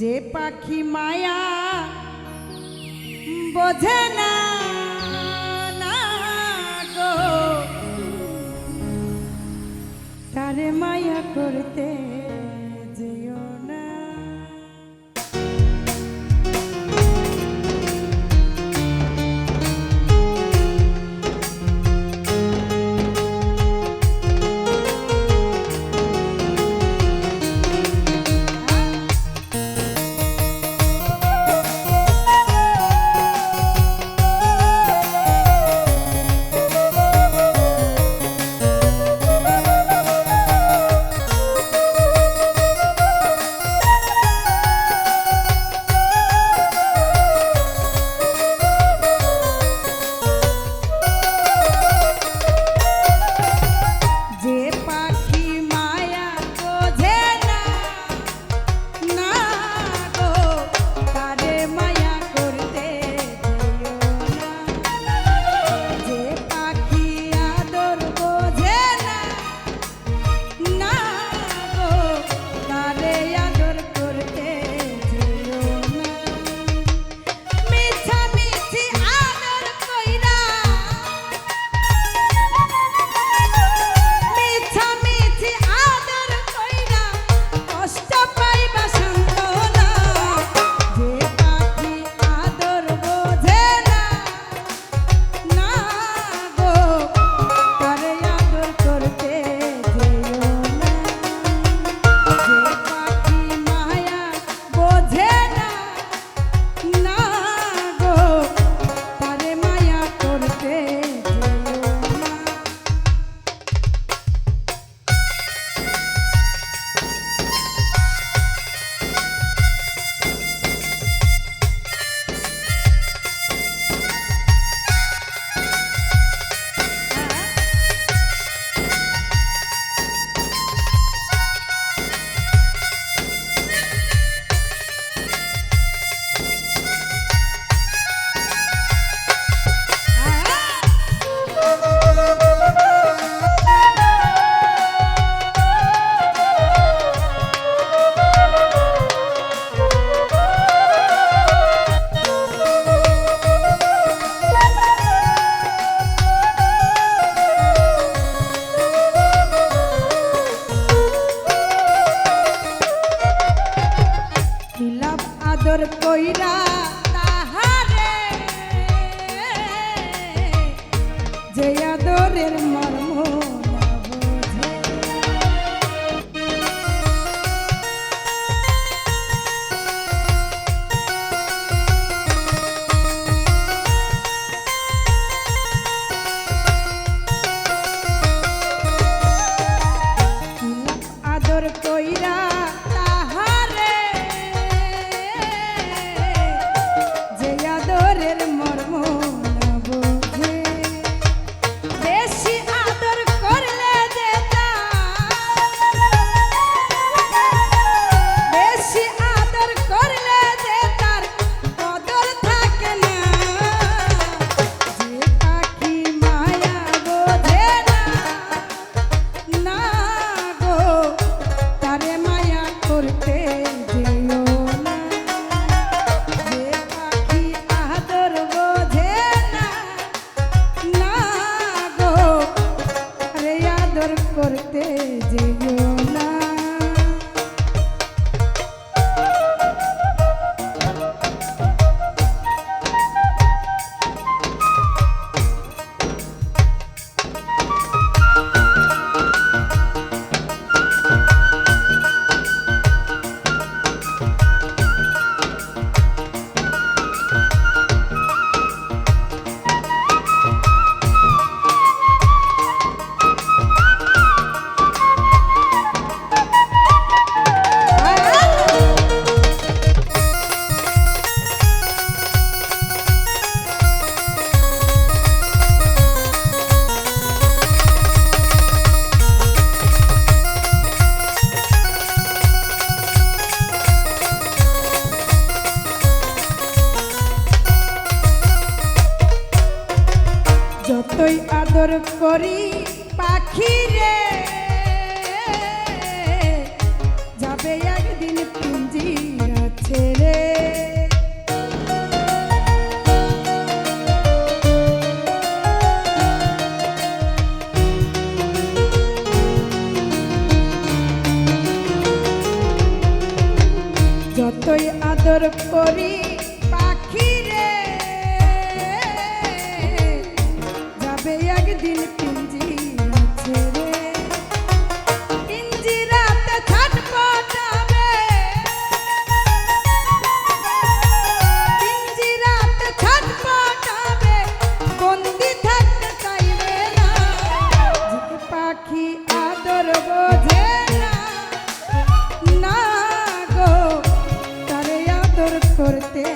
যে পাখি মায়া বোঝে না তারে মায়া করতে আদর কইরা তাহারে। যে আদরের মর্ম আদর করি পাখিরে। করতে